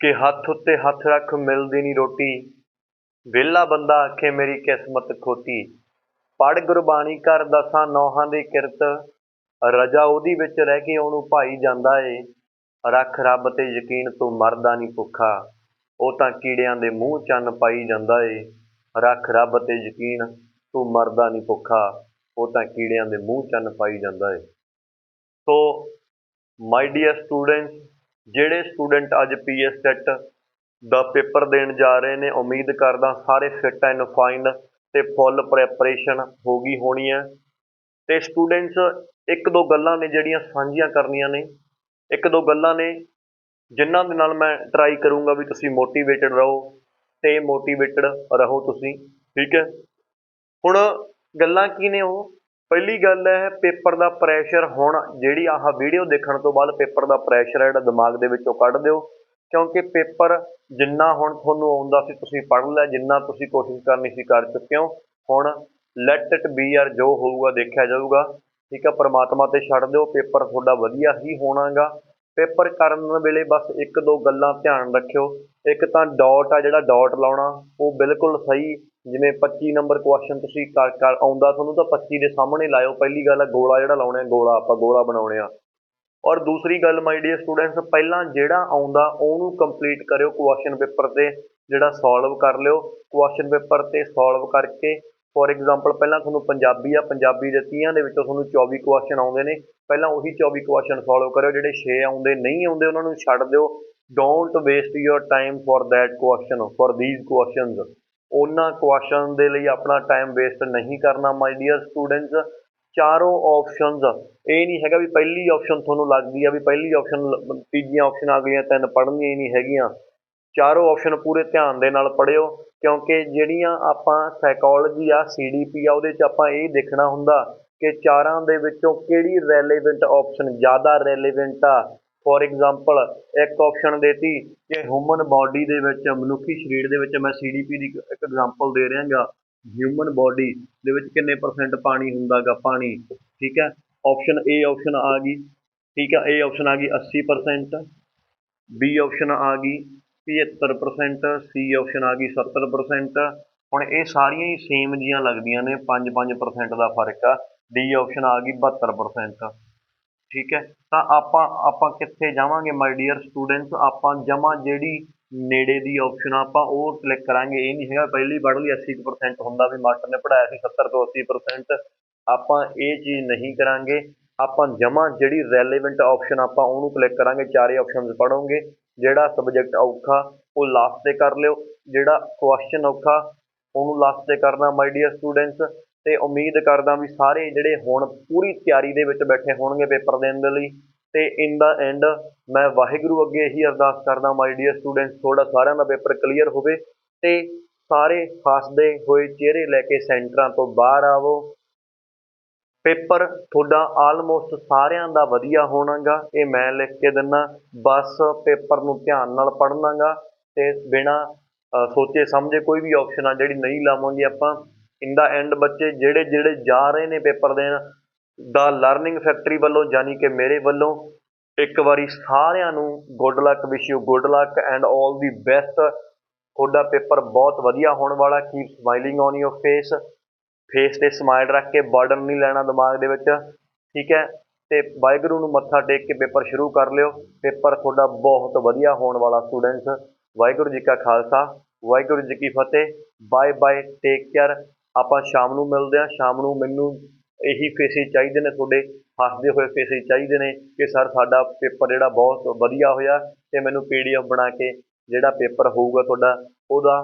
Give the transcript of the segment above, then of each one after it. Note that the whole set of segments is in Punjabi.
ਕਿ ਹੱਥ ਉੱਤੇ ਹੱਥ ਰੱਖ ਮਿਲਦੀ ਨਹੀਂ ਰੋਟੀ। ਵਿਹਲਾ ਬੰਦਾ ਆਖੇ, ਮੇਰੀ ਕਿਸਮਤ ਖੋਤੀ। ਪੜ੍ਹ ਗੁਰਬਾਣੀ ਕਰ ਦਸਾਂ ਨੌਹਾਂ ਦੀ ਕਿਰਤ। ਰਜਾ ਉਹਦੀ ਵਿੱਚ ਰਹਿ ਕੇ ਉਹਨੂੰ ਭਾਈ ਜਾਂਦਾ ਏ। ਰੱਖ ਰੱਬ ਤੇ ਯਕੀਨ ਤੂੰ ਮਰਦਾ ਨਹੀਂ ਭੁੱਖਾ। ਉਹ ਤਾਂ ਕੀੜਿਆਂ ਦੇ ਮੂੰਹ ਚੰਨ ਪਾਈ ਜਾਂਦਾ ਏ। ਰੱਖ ਰੱਬ ਤੇ ਯਕੀਨ ਤੂੰ ਮਰਦਾ ਨਹੀਂ ਭੁੱਖਾ। ਉਹ ਤਾਂ ਕੀੜਿਆਂ ਦੇ ਮੂੰਹ ਚੰਨ ਪਾਈ ਜਾਂਦਾ ਏ। ਸੋ ਮਾਈ ਡੀਅਰ ਸਟੂਡੈਂਟਸ ਜਿਹੜੇ ਸਟੂਡੈਂਟ ਅੱਜ ਪੀਐਸ ਸੈਟ ਦਾ ਪੇਪਰ ਦੇਣ ਜਾ ਰਹੇ ਨੇ, ਉਮੀਦ ਕਰਦਾ ਸਾਰੇ ਫਿਟ ਐਂਡ ਫਾਈਨ ਤੇ ਫੁੱਲ ਪ੍ਰੈਪਰੇਸ਼ਨ ਹੋ ਗਈ ਹੋਣੀ ਹੈ। ਤੇ ਸਟੂਡੈਂਟਸ ਇੱਕ ਦੋ ਗੱਲਾਂ ਨੇ ਜਿਹੜੀਆਂ ਸਾਂਝੀਆਂ ਕਰਨੀਆਂ ਨੇ। ਇੱਕ ਦੋ ਗੱਲਾਂ ਨੇ ਜਿਨ੍ਹਾਂ ਦੇ ਨਾਲ ਮੈਂ ਟਰਾਈ ਕਰੂੰਗਾ ਵੀ ਤੁਸੀਂ ਮੋਟੀਵੇਟਡ ਰਹੋ ਤੇ ਮੋਟੀਵੇਟਡ ਰਹੋ ਤੁਸੀਂ, ਠੀਕ ਹੈ। ਹੁਣ ਗੱਲਾਂ ਕੀ ਨੇ ਉਹ? ਪਹਿਲੀ ਗੱਲ ਹੈ, ਪੇਪਰ ਦਾ ਪ੍ਰੈਸ਼ਰ ਹੁਣ ਜਿਹੜੀ ਆਹ ਵੀਡੀਓ ਦੇਖਣ ਤੋਂ ਬਾਅਦ ਪੇਪਰ ਦਾ ਪ੍ਰੈਸ਼ਰ ਹੈ ਜਿਹੜਾ ਦਿਮਾਗ ਦੇ ਵਿੱਚੋਂ ਕੱਢ ਦਿਓ। ਕਿਉਂਕਿ ਪੇਪਰ ਜਿੰਨਾ ਹੁਣ ਤੁਹਾਨੂੰ ਆਉਂਦਾ ਸੀ ਤੁਸੀਂ ਪੜ੍ਹ ਲਿਆ, ਜਿੰਨਾ ਤੁਸੀਂ ਕੋਸ਼ਿਸ਼ ਕਰਨੀ ਸੀ ਕਰ ਚੁੱਕੇ ਹੋ, ਹੁਣ ਲੈਟ ਇਟ ਬੀ ਆਰ ਜੋ ਹੋਊਗਾ ਦੇਖਿਆ ਜਾਊਗਾ। ਠੀਕ ਹੈ ਪਰਮਾਤਮਾ ਤੇ ਛੱਡ ਦਿਓ, ਪੇਪਰ ਤੁਹਾਡਾ ਵਧੀਆ ਹੀ ਹੋਣਾਗਾ। ਪੇਪਰ ਕਰਨ ਵੇਲੇ ਬਸ ਇੱਕ ਦੋ ਗੱਲਾਂ ਧਿਆਨ ਰੱਖਿਓ। ਇੱਕ ਤਾਂ ਡਾਟ ਆ ਜਿਹੜਾ ਡਾਟ ਲਾਉਣਾ, ਉਹ ਬਿਲਕੁਲ ਸਹੀ ਜਿਵੇਂ 25 ਨੰਬਰ ਕੁਐਸਚਨ ਤੁਸੀਂ ਕਰ ਕਰ ਆਉਂਦਾ ਤੁਹਾਨੂੰ ਤਾਂ 25 ਦੇ ਸਾਹਮਣੇ ਲਾਇਓ। ਪਹਿਲੀ ਗੱਲ ਹੈ ਗੋਲਾ ਜਿਹੜਾ ਲਾਉਣਾ ਹੈ, ਗੋਲਾ, ਆਪਾਂ ਗੋਲਾ ਬਣਾਉਣੇ ਆ। ਔਰ ਦੂਸਰੀ ਗੱਲ ਮਾਈ ਡੀਅਰ ਸਟੂਡੈਂਟਸ ਪਹਿਲਾਂ ਜਿਹੜਾ ਆਉਂਦਾ, ਉਹਨੂੰ ਕੰਪਲੀਟ ਕਰਿਓ ਕੁਐਸਚਨ ਪੇਪਰ ਤੇ, ਜਿਹੜਾ ਸੋਲਵ ਕਰ ਲਿਓ। ਕੁਐਸਚਨ ਪੇਪਰ ਤੇ ਸੋਲਵ ਕਰਕੇ ਫੋਰ ਐਗਜ਼ਾਮਪਲ ਪਹਿਲਾਂ ਤੁਹਾਨੂੰ ਪੰਜਾਬੀ ਆ, ਪੰਜਾਬੀ ਦੇ 30 ਦੇ ਵਿੱਚੋਂ ਤੁਹਾਨੂੰ 24 ਕੁਐਸਚਨ ਆਉਂਦੇ ਨੇ। ਪਹਿਲਾਂ ਉਹੀ 24 ਕੁਐਸਚਨ ਸੋਲਵ ਕਰਿਓ, ਜਿਹੜੇ 6 ਆਉਂਦੇ, ਨਹੀਂ ਆਉਂਦੇ, ਉਹਨਾਂ ਨੂੰ ਛੱਡ ਦਿਓ। Don't waste your time for that question for these questions ਉਹਨਾਂ ਕੁਐਸਚਨ ਦੇ ਲਈ ਆਪਣਾ ਟਾਈਮ ਵੇਸਟ ਨਹੀਂ ਕਰਨਾ ਮਾਈ ਡੀਅਰ ਸਟੂਡੈਂਟਸ ਚਾਰੋਂ ਆਪਸ਼ਨਸ ਇਹ ਨਹੀਂ ਹੈਗਾ ਵੀ ਪਹਿਲੀ ਆਪਸ਼ਨ ਤੁਹਾਨੂੰ ਲੱਗਦੀ ਆ ਵੀ ਪਹਿਲੀ ਆਪਸ਼ਨ ਤੀਜੀਆਂ ਆਪਸ਼ਨ ਆ ਗਈਆਂ, ਤਿੰਨ ਪੜ੍ਹਨੀਆਂ ਹੀ ਨਹੀਂ ਹੈਗੀਆਂ। ਚਾਰੋਂ ਆਪਸ਼ਨ ਪੂਰੇ ਧਿਆਨ ਦੇ ਨਾਲ ਪੜ੍ਹਿਓ, ਕਿਉਂਕਿ ਜਿਹੜੀਆਂ ਆਪਾਂ ਸਾਈਕੋਲੋਜੀ ਆ ਸੀਡੀਪੀ ਆ, ਉਹਦੇ 'ਚ ਆਪਾਂ ਇਹ ਦੇਖਣਾ ਹੁੰਦਾ ਕਿ ਚਾਰਾਂ ਦੇ ਵਿੱਚੋਂ ਕਿਹੜੀ ਰੈਲੇਵੈਂਟ ਆਪਸ਼ਨ ਜ਼ਿਆਦਾ ਰੈਲੇਵੈਂਟ ਆ। ਫੋਰ ਐਗਜ਼ਾਮਪਲ ਇੱਕ ਆਪਸ਼ਨ ਦੇਤੀ ਕਿ ਹਿਊਮਨ ਬਾਡੀ ਦੇ ਵਿੱਚ, ਮਨੁੱਖੀ ਸਰੀਰ ਦੇ ਵਿੱਚ ਮੈਂ ਸੀਡੀਪੀ ਦੀ ਇੱਕ ਐਗਜ਼ਾਮਪਲ ਦੇ ਰਿਹਾਗਾ। ਹਿਊਮਨ ਬਾਡੀ ਦੇ ਵਿੱਚ ਕਿੰਨੇ ਪਰਸੈਂਟ ਪਾਣੀ ਹੁੰਦਾਗਾ? ਪਾਣੀ, ਠੀਕ ਹੈ? ਆਪਸ਼ਨ ਏ ਆਪਸ਼ਨ ਆ ਗਈ, ਠੀਕ ਹੈ? ਏ ਆਪਸ਼ਨ ਆ ਗਈ 80% ਬੀ ਆਪਸ਼ਨ ਆ ਗਈ 75% ਸੀ ਆਪਸ਼ਨ ਆ ਗਈ 70% ਹੁਣ ਇਹ ਸਾਰੀਆਂ ਹੀ ਸੇਮ ਜੀਆਂ ਲੱਗਦੀਆਂ ਨੇ 5-5% ਦਾ ਫ਼ਰਕ ਆ। ਡੀ ਆਪਸ਼ਨ ਆ ਗਈ 72% ਠੀਕ ਹੈ? ਤਾਂ ਆਪਾਂ ਆਪਾਂ ਕਿੱਥੇ ਜਾਵਾਂਗੇ ਮਾਈ ਡੀਅਰ ਸਟੂਡੈਂਟਸ ਆਪਾਂ ਜਮਾ ਜਿਹੜੀ ਨੇੜੇ ਦੀ ਆਪਸ਼ਨ ਆਪਾਂ ਉਹ ਕਲਿੱਕ ਕਰਾਂਗੇ। ਇਹ ਨਹੀਂ ਹੈਗਾ ਪਹਿਲੀ ਪੜ੍ਹ ਲਈ 80% ਹੁੰਦਾ ਵੀ ਮਾਸਟਰ ਨੇ ਪੜਾਇਆ ਸੀ 70 ਤੋਂ 80% ਆਪਾਂ ਇਹ ਚੀਜ਼ ਨਹੀਂ ਕਰਾਂਗੇ। ਆਪਾਂ ਜਮਾ ਜਿਹੜੀ ਰੈਲੇਵੈਂਟ ਆਪਸ਼ਨ ਆਪਾਂ ਉਹਨੂੰ ਕਲਿੱਕ ਕਰਾਂਗੇ, ਚਾਰੇ ਆਪਸ਼ਨਸ ਪੜ੍ਹੋਗੇ। ਜਿਹੜਾ ਸਬਜੈਕਟ ਔਖਾ, ਉਹ ਲਾਸਟ ਤੇ ਕਰ ਲਿਓ। ਜਿਹੜਾ ਕੁਐਸਚਨ ਔਖਾ, ਉਹਨੂੰ ਲਾਸਟ ਤੇ ਕਰਨਾ ਮਾਈ ਡੀਅਰ ਸਟੂਡੈਂਟਸ ਤੇ ਉਮੀਦ ਕਰਦਾ ਵੀ ਸਾਰੇ ਜਿਹੜੇ ਹੁਣ ਪੂਰੀ ਤਿਆਰੀ ਦੇ ਵਿੱਚ ਬੈਠੇ ਹੋਣਗੇ ਪੇਪਰ ਦੇਣ ਦੇ ਲਈ, ਤੇ ਇਨ ਦਾ ਐਂਡ ਮੈਂ ਵਾਹਿਗੁਰੂ ਅੱਗੇ ਇਹੀ ਅਰਦਾਸ ਕਰਦਾ ਮਾਈ ਡੀਅਰ ਸਟੂਡੈਂਟਸ ਤੁਹਾਡਾ ਸਾਰਿਆਂ ਦਾ ਪੇਪਰ ਕਲੀਅਰ ਹੋਵੇ ਤੇ ਸਾਰੇ ਹੱਸਦੇ ਹੋਏ ਚਿਹਰੇ ਲੈ ਕੇ ਸੈਂਟਰਾਂ ਤੋਂ ਬਾਹਰ ਆਵੋ। ਪੇਪਰ ਤੁਹਾਡਾ ਆਲਮੋਸਟ ਸਾਰਿਆਂ ਦਾ ਵਧੀਆ ਹੋਣਾਗਾ, ਇਹ ਮੈਂ ਲਿਖ ਕੇ ਦਿੰਨਾ, ਬਸ ਪੇਪਰ ਨੂੰ ਧਿਆਨ ਨਾਲ ਪੜ੍ਹਨਾਗਾ ਤੇ ਬਿਨਾ ਸੋਚੇ ਸਮਝੇ ਕੋਈ ਵੀ ਆਪਸ਼ਨ ਆ ਜਿਹੜੀ ਨਹੀਂ ਲਾਵਾਂਗੇ ਆਪਾਂ। ਇਨ ਦਾ ਐਂਡ ਬੱਚੇ ਜਿਹੜੇ ਜਿਹੜੇ ਜਾ ਰਹੇ ਨੇ ਪੇਪਰ ਦੇਣ ਦਾ ਲਰਨਿੰਗ ਫੈਕਟਰੀ ਵੱਲੋਂ ਯਾਨੀ ਕਿ ਮੇਰੇ ਵੱਲੋਂ ਇੱਕ ਵਾਰੀ ਸਾਰਿਆਂ ਨੂੰ good luck wish you good luck and 올 the best ਤੁਹਾਡਾ ਪੇਪਰ ਬਹੁਤ ਵਧੀਆ ਹੋਣ ਵਾਲਾ keep smiling on your face face ਤੇ ਸਮਾਈਲ ਰੱਖ ਕੇ ਬਰਡਨ ਨਹੀਂ ਲੈਣਾ ਦਿਮਾਗ ਦੇ ਵਿੱਚ, ਠੀਕ ਹੈ? ਤੇ ਵਾਹਿਗੁਰੂ ਨੂੰ ਮੱਥਾ ਟੇਕ ਕੇ ਪੇਪਰ ਸ਼ੁਰੂ ਕਰ ਲਿਓ। ਪੇਪਰ ਤੁਹਾਡਾ ਬਹੁਤ ਵਧੀਆ ਹੋਣ ਵਾਲਾ ਸਟੂਡੈਂਟਸ ਵਾਹਿਗੁਰੂ ਜੀ ਕਾ ਖਾਲਸਾ, ਵਾਹਿਗੁਰੂ ਜੀ ਕੀ ਫਤਿਹ। ਬਾਏ ਬਾਏ ਟੇਕ ਕੇਅਰ ਆਪਾਂ ਸ਼ਾਮ ਨੂੰ ਮਿਲਦੇ ਹਾਂ, ਸ਼ਾਮ ਨੂੰ ਮੈਨੂੰ ਇਹੀ ਫੇਸਿਸ ਚਾਹੀਦੇ ਨੇ, ਤੁਹਾਡੇ ਹੱਸਦੇ ਹੋਏ ਫੇਸਿਸ ਚਾਹੀਦੇ ਨੇ ਕਿ ਸਰ ਸਾਡਾ ਪੇਪਰ ਜਿਹੜਾ ਬਹੁਤ ਵਧੀਆ ਹੋਇਆ ਤੇ ਮੈਨੂੰ ਪੀਡੀਐਫ ਬਣਾ ਕੇ ਜਿਹੜਾ ਪੇਪਰ ਹੋਊਗਾ ਤੁਹਾਡਾ, ਉਹਦਾ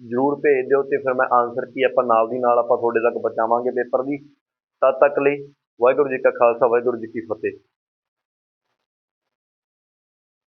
ਜ਼ਰੂਰ ਭੇਜ ਦਿਓ ਤੇ ਫਿਰ ਮੈਂ ਆਨਸਰ ਕੀ ਆਪਾਂ ਨਾਲ ਦੀ ਨਾਲ ਆਪਾਂ ਤੁਹਾਡੇ ਤੱਕ ਪਹੁੰਚਾਵਾਂਗੇ ਪੇਪਰ ਦੀ। ਤਦ ਤੱਕ ਲਈ ਵਾਹਿਗੁਰੂ ਜੀ ਕਾ ਖਾਲਸਾ, ਵਾਹਿਗੁਰੂ ਜੀ ਕੀ ਫਤਿਹ।